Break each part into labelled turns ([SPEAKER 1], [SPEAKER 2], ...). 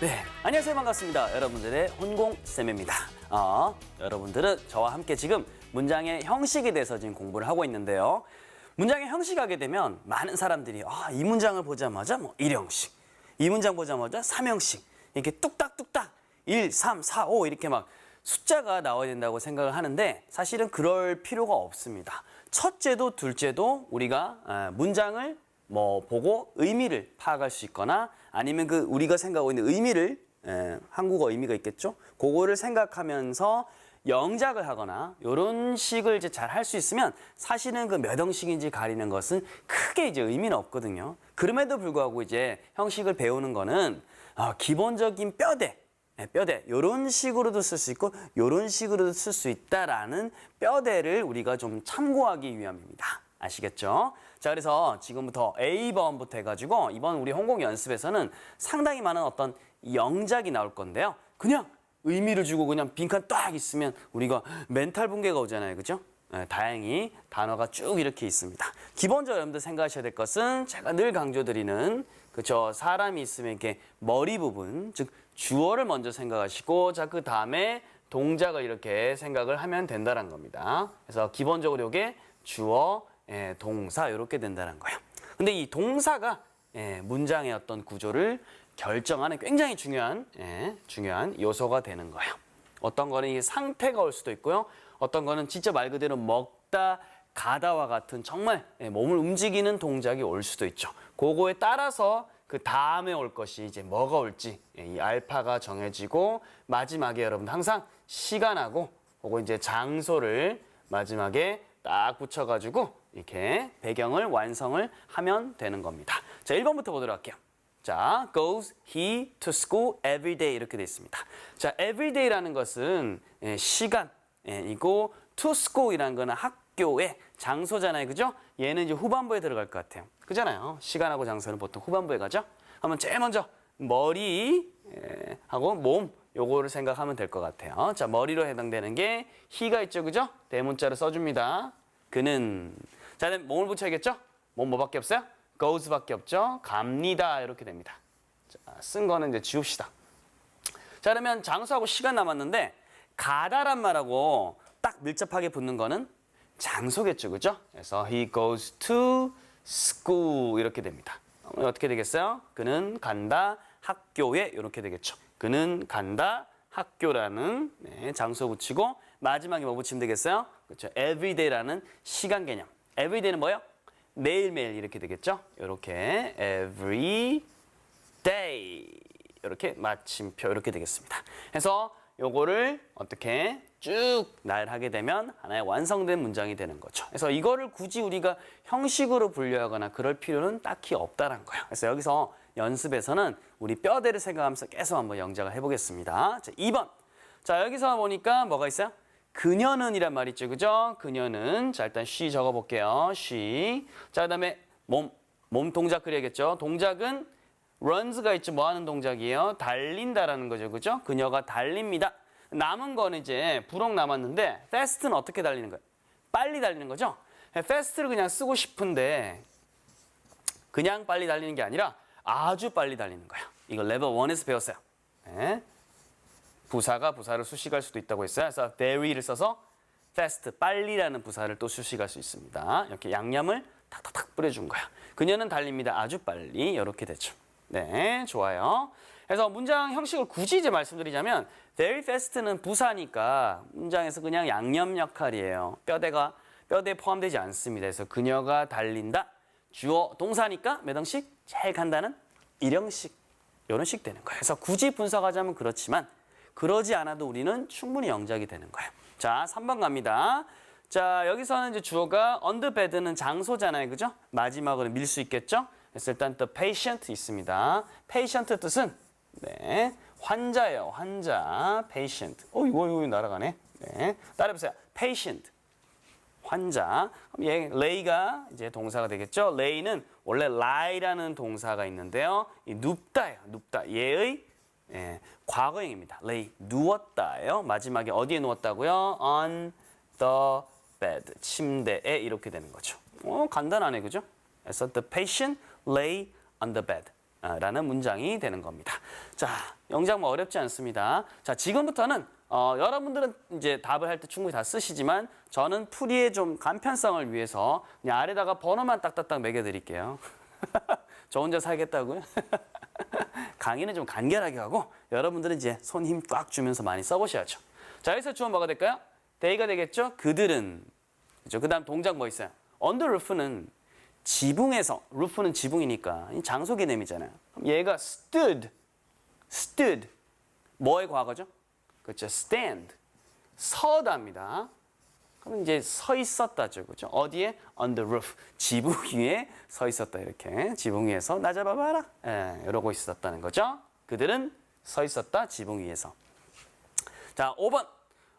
[SPEAKER 1] 네, 안녕하세요. 반갑습니다. 여러분들의 혼공 쌤입니다. 어, 여러분들은 저와 함께 지금 문장의 형식에 대해서 지금 공부를 하고 있는데요. 문장의 형식하게 되면 많은 사람들이 아, 이 문장을 보자마자 뭐 1형식, 이 문장 보자마자 3형식, 이렇게 뚝딱뚝딱 1, 3, 4, 5 이렇게 막 숫자가 나와야 된다고 생각을 하는데 사실은 그럴 필요가 없습니다. 첫째도 둘째도 우리가 아, 문장을 뭐 보고 의미를 파악할 수 있거나 아니면 그 우리가 생각하고 있는 의미를 에, 한국어 의미가 있겠죠. 그거를 생각하면서 영작을 하거나 이런 식을 이제 잘 할 수 있으면 사실은 그 몇 형식인지 가리는 것은 크게 이제 의미는 없거든요. 그럼에도 불구하고 이제 형식을 배우는 거는 아, 기본적인 뼈대 네, 뼈대 이런 식으로도 쓸 수 있고 이런 식으로도 쓸 수 있다라는 뼈대를 우리가 좀 참고하기 위함입니다. 아시겠죠? 자 그래서 지금부터 A번부터 해가지고 이번 우리 홍콩 연습에서는 상당히 많은 어떤 영작이 나올 건데요. 그냥 의미를 주고 그냥 빈칸 딱 있으면 우리가 멘탈 붕괴가 오잖아요. 그죠? 네, 다행히 단어가 쭉 이렇게 있습니다. 기본적으로 여러분들 생각하셔야 될 것은 제가 늘 강조드리는 그죠 사람이 있으면 이렇게 머리 부분 즉 주어를 먼저 생각하시고 자 그 다음에 동작을 이렇게 생각을 하면 된다는 겁니다. 그래서 기본적으로 이게 주어, 예, 동사 이렇게 된다는 거예요. 근데 이 동사가 예, 문장의 어떤 구조를 결정하는 굉장히 중요한 예, 중요한 요소가 되는 거예요. 어떤 거는 이 상태가 올 수도 있고요. 어떤 거는 진짜 말 그대로 먹다 가다와 같은 정말 예, 몸을 움직이는 동작이 올 수도 있죠. 그거에 따라서 그 다음에 올 것이 이제 뭐가 올지 예, 이 알파가 정해지고 마지막에 여러분 항상 시간하고 그거 이제 장소를 마지막에 딱 붙여가지고 이렇게 배경을 완성을 하면 되는 겁니다. 자, 1번부터 보도록 할게요. 자, goes he to school every day 이렇게 돼 있습니다. 자, every day라는 것은 예, 시간, 예, 이고 to school이라는 거는 학교의 장소잖아요. 그죠? 얘는 이제 후반부에 들어갈 것 같아요. 그잖아요. 시간하고 장소는 보통 후반부에 가죠? 그러면 제일 먼저 머리 예, 하고 몸 요거를 생각하면 될 것 같아요. 자, 머리로 해당되는 게 he가 있죠. 그죠? 대문자를 써줍니다. 그는 자, 그다음 몸을 붙여야겠죠? 몸 뭐밖에 없어요? goes밖에 없죠. 갑니다. 이렇게 됩니다. 자, 쓴 거는 이제 지웁시다. 자, 그러면 장소하고 시간 남았는데 가다란 말하고 딱 밀접하게 붙는 거는 장소겠죠. 그죠? 그래서 he goes to school 이렇게 됩니다. 어떻게 되겠어요? 그는 간다 학교에 이렇게 되겠죠. 그는 간다 학교라는 네, 장소 붙이고 마지막에 뭐 붙이면 되겠어요? 그렇죠. everyday라는 시간 개념. everyday는 뭐예요? 매일매일 이렇게 되겠죠? 이렇게 every day 이렇게 마침표 이렇게 되겠습니다. 그래서 요거를 어떻게 쭉 나열하게 되면 하나의 완성된 문장이 되는 거죠. 그래서 이거를 굳이 우리가 형식으로 분류하거나 그럴 필요는 딱히 없다는 거예요. 그래서 여기서 연습에서는 우리 뼈대를 생각하면서 계속 한번 영작을 해보겠습니다. 자, 2번. 자, 여기서 보니까 뭐가 있어요? 그녀는 이란 말 있죠. 그죠? 그녀는. 자, 일단 she 적어볼게요. she. 자, 그 다음에 몸, 몸 동작 그려야겠죠. 동작은 runs가 있죠. 뭐 하는 동작이에요? 달린다라는 거죠. 그죠? 그녀가 달립니다. 남은 거는 이제 부록 남았는데 fast는 어떻게 달리는 거예요? 빨리 달리는 거죠? fast를 그냥 쓰고 싶은데 그냥 빨리 달리는 게 아니라 아주 빨리 달리는 거예요. 이거 레벨 1에서 배웠어요. 네. 부사가 부사를 수식할 수도 있다고 했어요. 그래서 very를 써서 fast, 빨리라는 부사를 또 수식할 수 있습니다. 이렇게 양념을 탁탁탁 뿌려준 거야. 그녀는 달립니다. 아주 빨리. 이렇게 되죠. 네, 좋아요. 그래서 문장 형식을 굳이 이제 말씀드리자면 very fast는 부사니까 문장에서 그냥 양념 역할이에요. 뼈대가 뼈대에 포함되지 않습니다. 그래서 그녀가 달린다. 주어 동사니까 몇 형식? 제일 간다는 일형식. 이런 식 되는 거예요. 그래서 굳이 분석하자면 그렇지만 그러지 않아도 우리는 충분히 영작이 되는 거예요. 자, 3번 갑니다. 자, 여기서는 이제 주어가 the bed는 장소잖아요. 그죠? 마지막으로 밀 수 있겠죠? 그래서 일단 the patient 있습니다. patient 뜻은 네, 환자예요. 환자, patient. 어, 이거 이거 날아가네. 네, 따라해 보세요. patient. 환자. 그럼 얘 lay가 이제 동사가 되겠죠. lay는 원래 lie라는 동사가 있는데요. 이 눕다예요. 눕다. 얘의 예, 과거형입니다. lay 누웠다예요. 마지막에 어디에 누웠다고요? on the bed. 침대에 이렇게 되는 거죠. 어, 간단하네. 그죠? 그래서 the patient lay on the bed. 아, 라는 문장이 되는 겁니다. 자, 영작 뭐 어렵지 않습니다. 자, 지금부터는 어, 여러분들은 이제 답을 할 때 충분히 다 쓰시지만 저는 풀이의 좀 간편성을 위해서 그냥 아래다가 번호만 딱딱딱 매겨드릴게요. 저 혼자 살겠다고요? 강의는 좀 간결하게 하고 여러분들은 이제 손 힘 꽉 주면서 많이 써보셔야죠. 자, 여기서 주어 뭐가 될까요? 데이가 되겠죠? 그들은. 그죠? 그 다음 동작 뭐 있어요? 언더 루프는 지붕에서, 루프는 지붕이니까 이 장소 개념이잖아요. 얘가 stood, stood. 뭐의 과거죠? 그렇죠. stand. 서다입니다. 그럼 이제 서 있었다죠. 그죠? 어디에? on the roof. 지붕 위에 서 있었다. 이렇게. 지붕 위에서 나 잡아 봐라. 예, 이러고 있었다는 거죠. 그들은 서 있었다. 지붕 위에서. 자, 5번.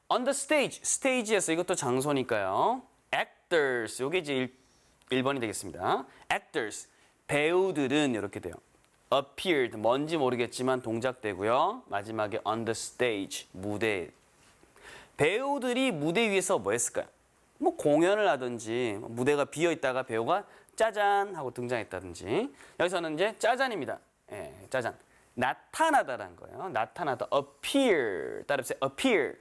[SPEAKER 1] on the stage. stage에서 이것도 장소니까요. actors. 요게 이제 1, 번이 되겠습니다. actors. 배우들은 이렇게 돼요. Appeared. 뭔지 모르겠지만 동작되고요. 마지막에 on the stage. 무대. 배우들이 무대 위에서 뭐 했을까요? 뭐 공연을 하든지 뭐 무대가 비어 있다가 배우가 짜잔 하고 등장했다든지 여기서는 이제 짜잔입니다. 예, 짜잔. 나타나다라는 거예요. 나타나다 appear 따라서 appear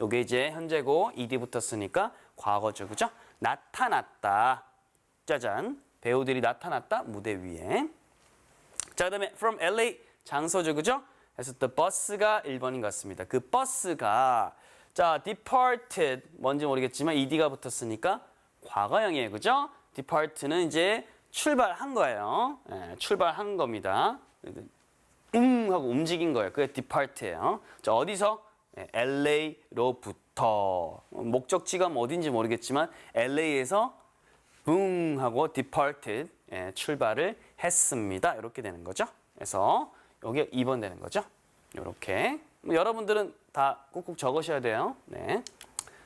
[SPEAKER 1] 요게 이제 현재고 ed 붙었으니까 과거죠. 그죠? 나타났다. 짜잔. 배우들이 나타났다. 무대 위에. 자, 그다음에 from LA 장소죠. 그죠? 그래서 the bus가 1번인 것 같습니다. 그 버스가 자, departed 뭔지 모르겠지만 ed가 붙었으니까 과거형이에요. 그죠? depart는 이제 출발한 거예요. 예, 출발한 겁니다. 음 하고 움직인 거예요. 그게 depart예요. 자, 어디서? 예, LA로부터 목적지가 뭐 어딘지 모르겠지만 LA에서 붕 하고 departed 예, 출발을 했습니다. 이렇게 되는 거죠. 그래서 여기 2번 되는 거죠. 이렇게 여러분들은 다 꾹꾹 적으셔야 돼요. 네.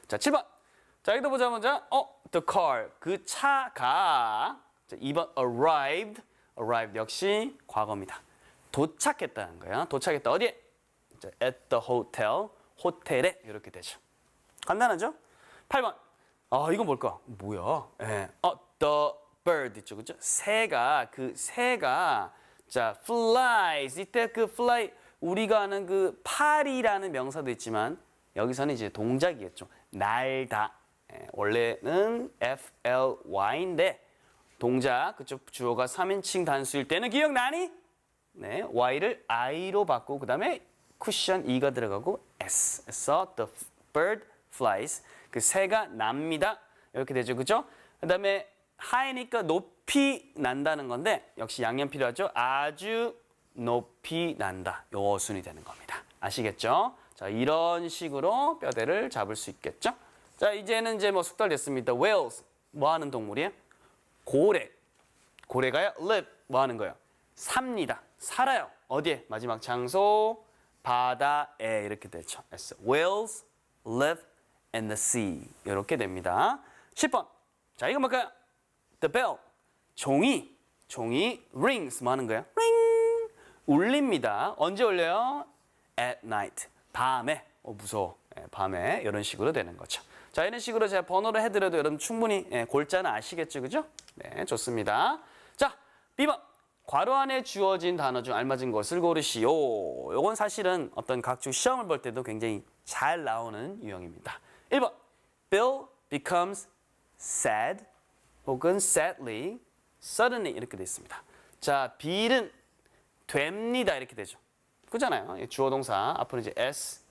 [SPEAKER 1] 자, 7번. 자, 여기도 보자 먼저. 어, the car. 그 차가 자, 2번 arrived. arrived 역시 과거입니다. 도착했다는 거예요. 도착했다. 어디에? 자, at the hotel. 호텔에 이렇게 되죠. 간단하죠? 8번. 아, 이건 뭘까? 뭐야? 예. 어, the bird 있죠. 그죠? 새가 그 새가 자, flies. 이때 그 fly 우리가 아는 그 파리라는 명사도 있지만 여기서는 이제 동작이겠죠. 날다. 예, 원래는 FLY인데 동작 그쪽 주어가 3인칭 단수일 때는 기억나니? 네, Y를 I로 바꾸고 그다음에 쿠션 E가 들어가고 S. 그래서 the bird flies. 그 새가 납니다. 이렇게 되죠. 그죠? 그다음에 하이니까 높이 난다는 건데 역시 양념 필요하죠. 아주 높이 난다. 요 순이 되는 겁니다. 아시겠죠? 자, 이런 식으로 뼈대를 잡을 수 있겠죠? 자, 이제는 이제 뭐 숙달됐습니다. whales 뭐 하는 동물이에요? 고래. 고래가요? live 뭐 하는 거예요? 삽니다. 살아요. 어디에? 마지막 장소 바다에 이렇게 되죠. 그래서 whales live in the sea 이렇게 됩니다. 10번. 자, 이거 뭘까요? The bell. 종이. 종이 rings 뭐 하는 거예요? ring 울립니다. 언제 울려요? At night. 밤에. 어, 무서워. 예, 밤에 이런 식으로 되는 거죠. 자, 이런 식으로 제가 번호를 해드려도 여러분 충분히 예, 골자는 아시겠죠, 그죠? 네, 좋습니다. 자, B번. 괄호 안에 주어진 단어 중 알맞은 것을 고르시오. 요건 사실은 어떤 각종 시험을 볼 때도 굉장히 잘 나오는 유형입니다. 1번. Bill becomes sad 혹은 sadly, suddenly 이렇게 돼 있습니다. 자, bill은 됩니다 이렇게 되죠. 그잖아요. 주어 동사 앞으로 이제 s,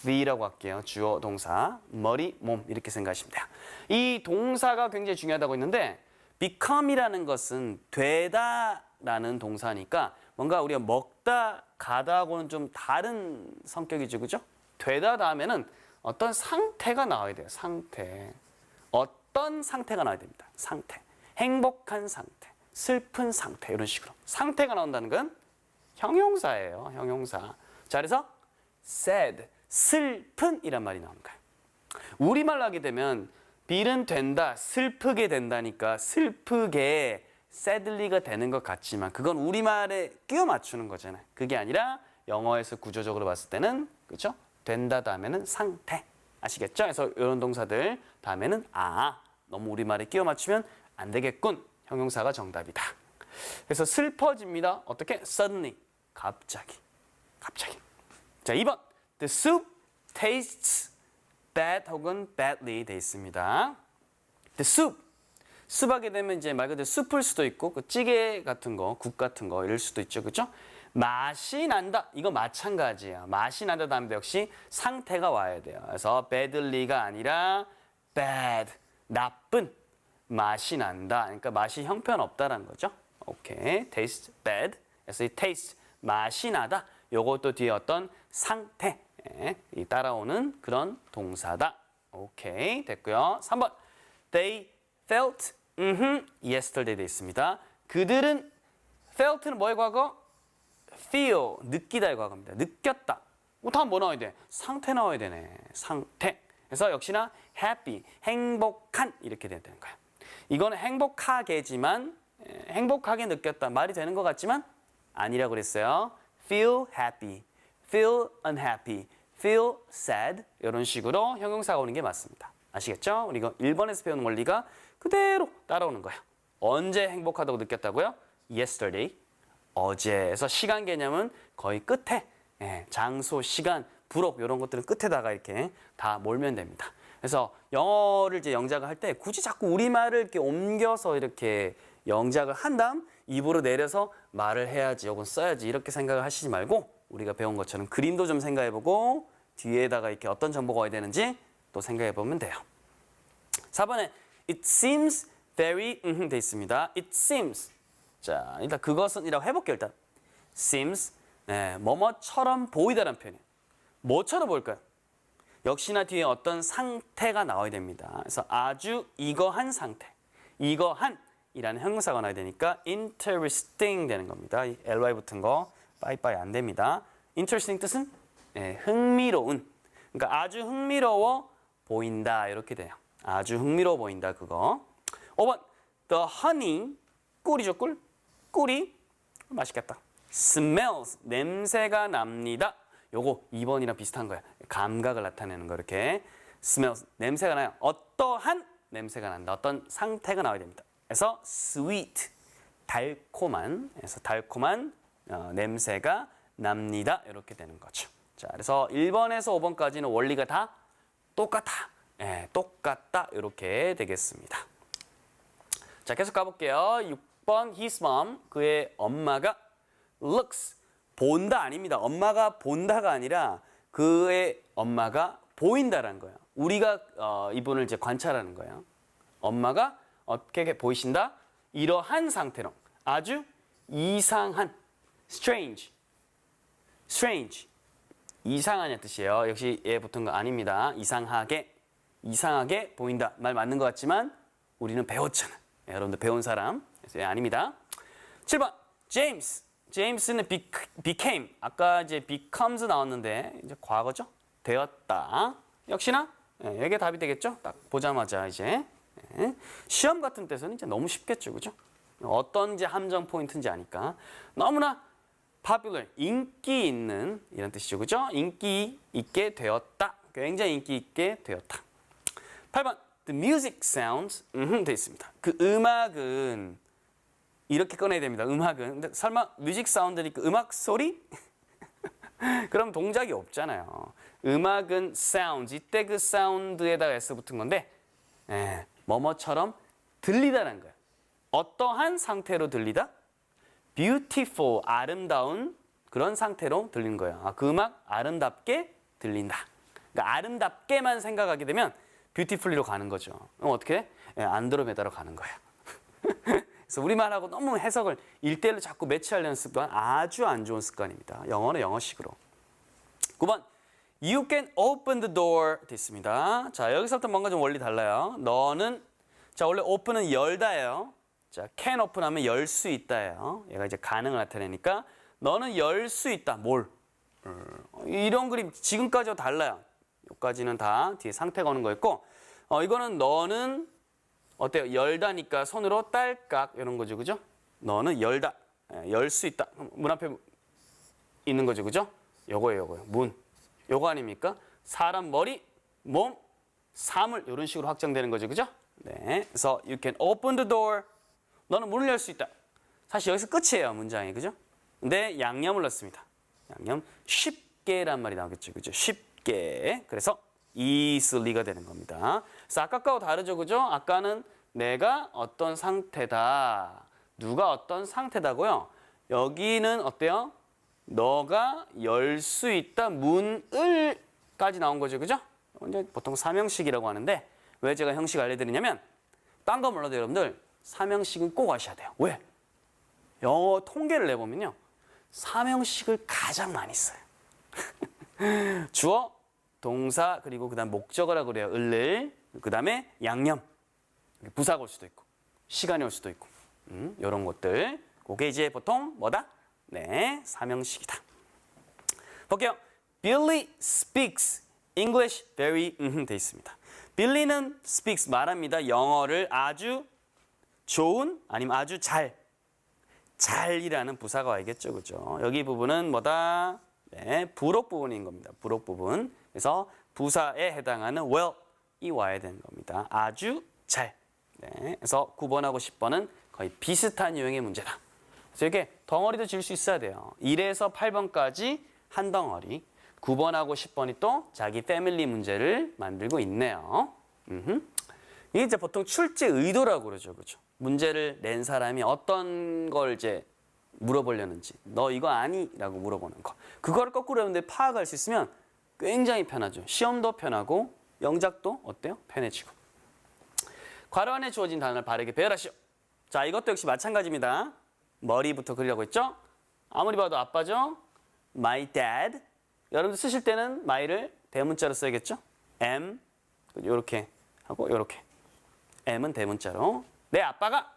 [SPEAKER 1] v라고 할게요. 주어 동사 머리, 몸 이렇게 생각하시면 돼요. 이 동사가 굉장히 중요하다고 했는데 become이라는 것은 되다라는 동사니까 뭔가 우리가 먹다 가다하고는 좀 다른 성격이죠, 그죠? 되다 다음에는 어떤 상태가 나와야 돼요. 상태. 어떤 상태가 나와야 됩니다. 상태. 행복한 상태, 슬픈 상태 이런 식으로 상태가 나온다는 건 형용사예요. 형용사. 자, 그래서 sad, 슬픈이란 말이 나오는 거예요. 우리말로 하게 되면 빌은 된다, 슬프게 된다니까 슬프게 sadly가 되는 것 같지만 그건 우리말에 끼워 맞추는 거잖아요. 그게 아니라 영어에서 구조적으로 봤을 때는 그렇죠? 된다 다음에는 상태. 아시겠죠? 그래서 이런 동사들 다음에는 아 너무 우리말에 끼워 맞추면 안 되겠군. 형용사가 정답이다. 그래서 슬퍼집니다. 어떻게? suddenly. 갑자기. 갑자기. 자, 2번. The soup tastes bad 혹은 badly 돼 있습니다. The soup. 습하게 되면 이제 말 그대로 숲을 수도 있고 그 찌개 같은 거, 국 같은 거 이럴 수도 있죠. 그렇죠? 맛이 난다. 이거 마찬가지야. 맛이 난다 다음에 역시 상태가 와야 돼요. 그래서 badly가 아니라 bad. 나쁜 맛이 난다. 그러니까 맛이 형편없다라는 거죠. 오케이. taste bad. 그래서 이 taste 맛이 나다. 요것도 뒤에 어떤 상태 예, 이 따라오는 그런 동사다. 오케이. 됐고요. 3번. They felt 음흠, yesterday 돼 있습니다. 그들은 felt는 뭐의 과거? feel 느끼다의 과거입니다. 느꼈다. 뭐 다음 뭐 나와야 돼? 상태 나와야 되네. 상태. 그래서 역시나 happy 행복한 이렇게 되는 거야. 이거는 행복하게지만 에, 행복하게 느꼈다 말이 되는 것 같지만 아니라고 그랬어요. feel happy, feel unhappy, feel sad 이런 식으로 형용사가 오는 게 맞습니다. 아시겠죠? 우리 이거 1번에서 배운 원리가 그대로 따라오는 거예요. 언제 행복하다고 느꼈다고요? yesterday. 어제에서 시간 개념은 거의 끝에 예, 장소, 시간, 부록 이런 것들은 끝에다가 이렇게 다 몰면 됩니다. 그래서 영어를 이제 영작을 할 때 굳이 자꾸 우리말을 이렇게 옮겨서 이렇게 영작을 한 다음 입으로 내려서 말을 해야지 혹은 써야지 이렇게 생각을 하시지 말고 우리가 배운 것처럼 그림도 좀 생각해보고 뒤에다가 이렇게 어떤 정보가 와야 되는지 또 생각해보면 돼요. 4번에 it seems very 음, 돼 있습니다. it seems 자 일단 그것은 이라고 해볼게요 일단 seems 네, 뭐뭐처럼 보이다라는 표현이에요. 뭐처럼 보일까요? 역시나 뒤에 어떤 상태가 나와야 됩니다. 그래서 아주 이거한 상태, 이거한 이라는 형용사가 나와야 되니까 interesting 되는 겁니다. 이 ly 붙은 거 빠이빠이 안 됩니다. interesting 뜻은 예, 흥미로운. 그러니까 아주 흥미로워 보인다 이렇게 돼요. 아주 흥미로워 보인다 그거. 5번 the honey 꿀이죠 꿀. 꿀이 맛있겠다. smells 냄새가 납니다. 요거 2번이랑 비슷한 거야. 감각을 나타내는 거 이렇게 smells 냄새가 나요. 어떠한 냄새가 난다. 어떤 상태가 나와야 됩니다. 그래서 sweet 달콤한 그래서 달콤한 어, 냄새가 납니다. 이렇게 되는 거죠. 자, 그래서 1번에서 5번까지는 원리가 다 똑같아. 예, 똑같다. 이렇게 되겠습니다. 자, 계속 가볼게요. 6번 his mom 그의 엄마가 looks 본다 아닙니다. 엄마가 본다가 아니라 그의 엄마가 보인다라는 거예요. 우리가 어, 이분을 이제 관찰하는 거예요. 엄마가 어떻게 보이신다? 이러한 상태로 아주 이상한 strange strange 이상하냐 뜻이에요. 역시 얘 붙은 거 아닙니다. 이상하게 이상하게 보인다 말 맞는 것 같지만 우리는 배웠잖아. 예, 여러분들 배운 사람 그래서 얘 아닙니다. 7번 제임스 제임스는 be, became 아까 이제 becomes 나왔는데 이제 과거죠. 되었다. 역시나 예, 이게 답이 되겠죠. 딱 보자마자 이제 예. 시험 같은 때서는 이제 너무 쉽겠죠, 그죠? 어떤 이제 함정 포인트인지 아니까 너무나 popular 인기 있는 이런 뜻이죠, 그죠? 인기 있게 되었다. 굉장히 인기 있게 되었다. 8번 the music sounds 음, 돼 있습니다. 그 음악은 이렇게 꺼내야 됩니다. 음악은. 근데 설마 뮤직 사운드니까 음악 소리? 그럼 동작이 없잖아요. 음악은 sounds. 이때 그 사운드에다가 s 붙은 건데 예, 뭐뭐처럼 들리다라는 거예요. 어떠한 상태로 들리다? beautiful, 아름다운 그런 상태로 들리는 거예요. 아, 그 음악 아름답게 들린다. 그러니까 아름답게만 생각하게 되면 beautifully로 가는 거죠. 그럼 어떻게? 예, 안드로메다로 가는 거예요. 그래서 우리말하고 너무 해석을 일대일로 자꾸 매치하려는 습관 아주 안 좋은 습관입니다. 영어는 영어식으로. 9번 You can open the door 됐습니다. 자 여기서부터 뭔가 좀 원리 달라요. 너는 자 원래 open은 열다예요. 자 can open하면 열 수 있다예요. 얘가 이제 가능을 나타내니까 너는 열 수 있다. 뭘? 어, 이런 그림 지금까지와 달라요. 여기까지는 다 뒤에 상태가 오는 거였고 어, 이거는 너는 어때요? 열다니까 손으로 딸깍 이런 거죠, 그죠? 너는 열다, 열 수 있다. 문 앞에 있는 거죠, 그죠? 요거예요, 요거요. 문. 요거 아닙니까? 사람 머리, 몸, 사물 이런 식으로 확장되는 거죠, 그죠? 네. 그래서 you can open the door. 너는 문을 열 수 있다. 사실 여기서 끝이에요, 문장이. 그죠? 근데 양념을 넣습니다. 양념 쉽게란 말이 나오겠죠. 그죠? 쉽게. 그래서 easily가 되는 겁니다. 그래서 아까 거하고 다르죠. 그죠? 아까는 내가 어떤 상태다. 누가 어떤 상태다고요. 여기는 어때요? 너가 열 수 있다 문을까지 나온 거죠. 그죠? 이제 보통 삼형식이라고 하는데 왜 제가 형식 알려드리냐면 딴 거 몰라도 여러분들 삼형식은 꼭 아셔야 돼요. 왜? 영어 통계를 내보면요. 삼형식을 가장 많이 써요. 주어, 동사, 그리고 그 다음 목적어라고 그래요. 을를. 그 다음에 양념. 부사가 올 수도 있고 시간이 올 수도 있고 음, 이런 것들. 그게 이제 보통 뭐다? 네, 삼형식이다. 볼게요. Billy speaks English very 음, 돼 있습니다. 빌리는 speaks 말합니다. 영어를 아주 좋은 아니면 아주 잘 잘이라는 부사가 와야겠죠. 그죠? 여기 부분은 뭐다? 네, 부록 부분인 겁니다. 부록 부분. 그래서 부사에 해당하는 well 이 와야 되는 겁니다. 아주 잘. 네, 그래서 9번하고 10번은 거의 비슷한 유형의 문제다. 그래서 이렇게 덩어리도 지을 수 있어야 돼요. 1에서 8번까지 한 덩어리. 9번하고 10번이 또 자기 패밀리 문제를 만들고 있네요. 음흠. 이게 이제 보통 출제 의도라고 그러죠. 그죠? 문제를 낸 사람이 어떤 걸 이제 물어보려는지. 너 이거 아니? 라고 물어보는 거. 그거를 거꾸로 여러분들 파악할 수 있으면 굉장히 편하죠. 시험도 편하고 영작도 어때요? 편해지고. 괄호 안에 주어진 단어를 바르게 배열하시오. 자, 이것도 역시 마찬가지입니다. 머리부터 그리라고 했죠? 아무리 봐도 아빠죠? My dad. 여러분들 쓰실 때는 my를 대문자로 써야겠죠? am. 이렇게 하고 이렇게. m은 대문자로. 내 아빠가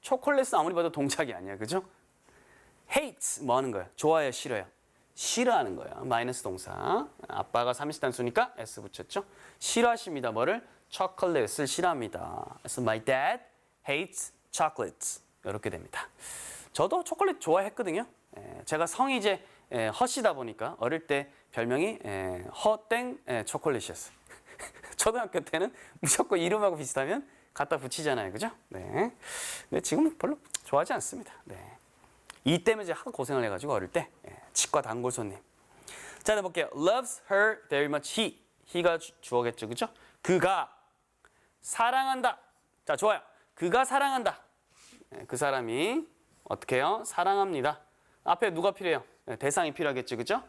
[SPEAKER 1] 초콜릿은 아무리 봐도 동작이 아니야. 그죠? hate 뭐 하는 거예요? 좋아요, 싫어요? 싫어하는 거예요. 마이너스 동사. 아빠가 삼시단수니까 s 붙였죠? 싫어하십니다. 뭐를? 초콜릿을 싫어합니다. 그래서 my dad hates chocolates. 이렇게 됩니다. 저도 초콜릿 좋아했거든요. 에, 제가 성이 이제 에, 허씨다 보니까 어릴 때 별명이 에, 허땡 에, 초콜릿이었어요. 초등학교 때는 무조건 이름하고 비슷하면 갖다 붙이잖아요. 그죠? 네. 근데 지금은 별로 좋아하지 않습니다. 네. 이 때문에 제가 하도 고생을 해가지고 어릴 때 예, 치과 단골 손님. 자, 네 볼게요. Loves her very much. He. he가 주, 주어겠죠, 그죠? 그가 사랑한다. 자, 좋아요. 그가 사랑한다. 예, 그 사람이 어떻게 해요? 사랑합니다. 앞에 누가 필요해요? 예, 대상이 필요하겠죠, 그죠?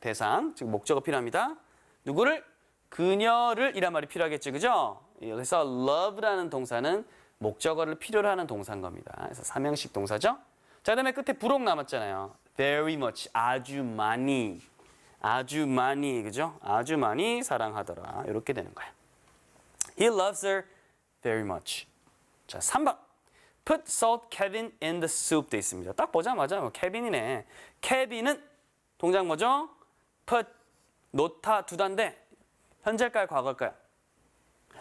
[SPEAKER 1] 대상, 즉 목적어 필요합니다. 누구를? 그녀를 이란 말이 필요하겠죠, 그죠? 여기서 love라는 동사는 목적어를 필요로 하는 동사인 겁니다. 그래서 삼형식 동사죠. 자, 그다음에 끝에 부록 남았잖아요. Very much, 아주 많이, 아주 많이, 그죠? 아주 많이 사랑하더라. 이렇게 되는 거예요. He loves her very much. 자, 3번. Put salt Kevin in the soup 돼 있습니다. 딱 보자마자 뭐 케빈이네. 케빈은 동작 뭐죠? Put 놓다 두다인데 현재일까요, 과거일까요?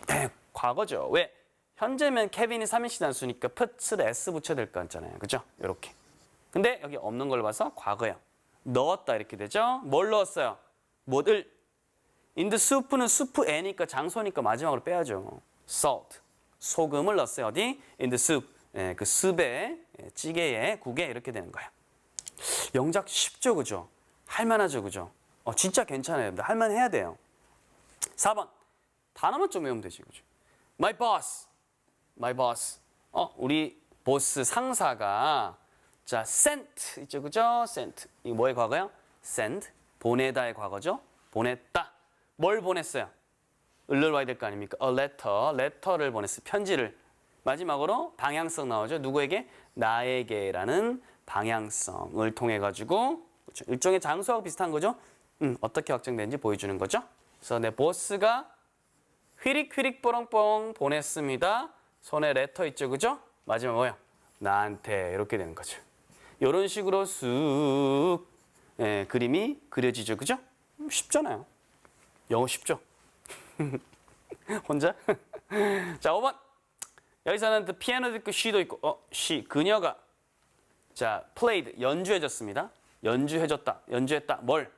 [SPEAKER 1] 네, 과거죠. 왜? 현재면 케빈이 3인칭 단수니까 put를 s 붙여야 될 거 같잖아요. 그죠? 이렇게. 근데 여기 없는 걸 봐서 과거야. 넣었다 이렇게 되죠? 뭘 넣었어요? 뭐를? the soup는 soup 애니까 장소니까 마지막으로 빼야죠. salt. 소금을 넣었어요. 어디? the soup. 예, 그 습에, 예, 찌개에, 국에 이렇게 되는 거예요. 영작 쉽죠, 그죠? 할만하죠, 그죠? 어, 진짜 괜찮아요. 할만해야 돼요. 4번. 단어만 좀 외우면 되지, 그죠? My boss. My boss. 어, 우리 보스 상사가 자, sent 있죠, 그죠? sent. 이거 뭐의 과거요? send. 보내다의 과거죠? 보냈다. 뭘 보냈어요? 을를 와야 될 거 아닙니까? A letter. letter를 보냈어요. 편지를. 마지막으로 방향성 나오죠. 누구에게? 나에게라는 방향성을 통해 가지고 그렇죠? 일종의 장소하고 비슷한 거죠. 음, 어떻게 확정되는지 보여주는 거죠. 그래서 내 보스가 휘릭휘릭 뽀롱뽀롱 보냈습니다. 손에 레터 있죠, 그죠? 마지막 뭐예요? 나한테 이렇게 되는 거죠. 이런 식으로 쑥 예, 그림이 그려지죠, 그죠? 음, 쉽잖아요. 영어 쉽죠? 혼자? 자, 5번. 여기서는 the piano도 있고 she도 있고 어, she 그녀가 자, played 연주해줬습니다. 연주해줬다. 연주했다. 뭘?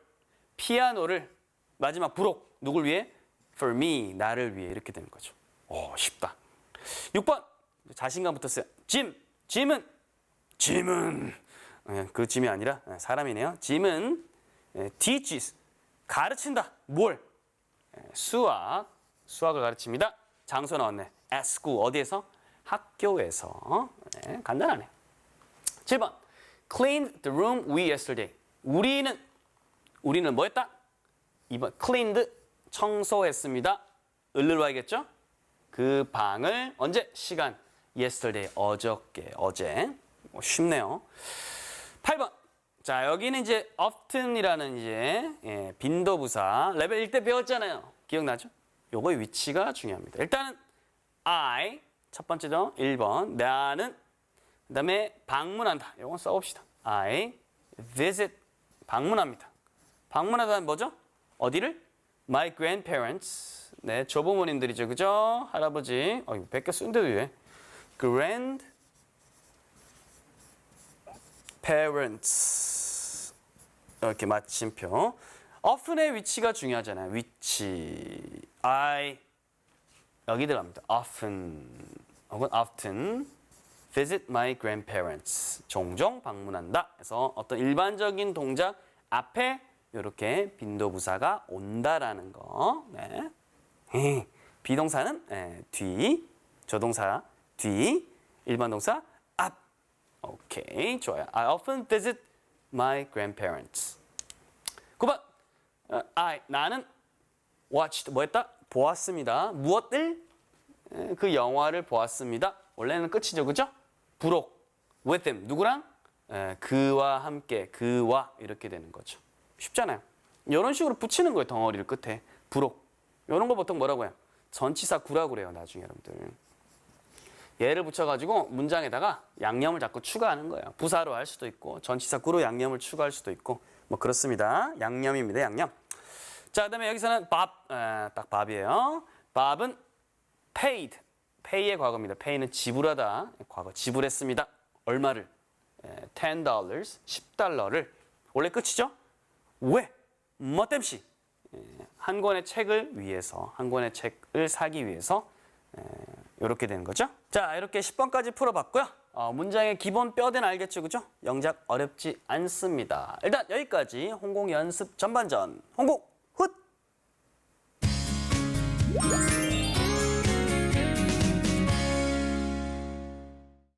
[SPEAKER 1] 피아노를 마지막 부록 누굴 위해? for me 나를 위해 이렇게 되는 거죠. 오, 쉽다. 6번. 자신감 붙었어요. 짐. 짐은 짐은 예, 그 짐이 아니라 예, 사람이네요. 짐은 예, teaches 가르친다. 뭘? 예, 수학 수학을 가르칩니다. 장소 나왔네. at school 어디에서? 학교에서. 네, 간단하네. 7번. cleaned the room we yesterday. 우리는 우리는 뭐 했다? 2번 cleaned 청소했습니다. 을를 와야겠죠? 그 방을 언제? 시간 yesterday 어저께 어제 뭐 쉽네요. 8번. 자 여기는 이제 often이라는 이제 예, 빈도부사 레벨 1 때 배웠잖아요. 기억나죠? 요거의 위치가 중요합니다. 일단은 I 첫 번째죠. 1번 나는 그다음에 방문한다. 요건 써 봅시다. I visit 방문합니다. 방문하다는 뭐죠? 어디를? My grandparents. 네, 조부모님들이죠. 그죠? 할아버지. 어, 이거 100개 쓴데도 왜? grand parents. 이렇게 마침표. often의 위치가 중요하잖아요. 위치. I 여기 들어갑니다. often 혹은 often visit my grandparents. 종종 방문한다. 그래서 어떤 일반적인 동작 앞에 이렇게 빈도부사가 온다라는 거. 네. 에이, 비동사는 예, 뒤, 조동사 뒤, 일반 동사 앞. 오케이, 좋아요. I often visit my grandparents. 9번. 어, I 나는 watched 뭐 했다? 보았습니다. 무엇을? 에, 그 영화를 보았습니다. 원래는 끝이죠, 그죠? 부록 with him 누구랑? 에, 그와 함께 그와 이렇게 되는 거죠. 쉽잖아요. 이런 식으로 붙이는 거예요, 덩어리를 끝에 부록. 이런 거 보통 뭐라고 해요? 전치사 구라고 그래요, 나중에 여러분들. 얘를 붙여가지고 문장에다가 양념을 자꾸 추가하는 거예요. 부사로 할 수도 있고 전치사 구로 양념을 추가할 수도 있고 뭐 그렇습니다. 양념입니다. 양념. 자, 그다음에 여기서는 밥, 에, 딱 밥이에요. 밥은 paid, pay의 과거입니다. pay는 지불하다, 과거 지불했습니다. 얼마를? 에, 10 dollars, 10달러를. 원래 끝이죠? 왜? 뭐 땜시? 에, 한 권의 책을 위해서, 한 권의 책을 사기 위해서 이렇게 되는 거죠. 자, 이렇게 10번까지 풀어봤고요. 어, 문장의 기본 뼈대는 알겠죠, 그죠? 영작 어렵지 않습니다. 일단 여기까지 홍콩 연습 전반전 홍콩 훗!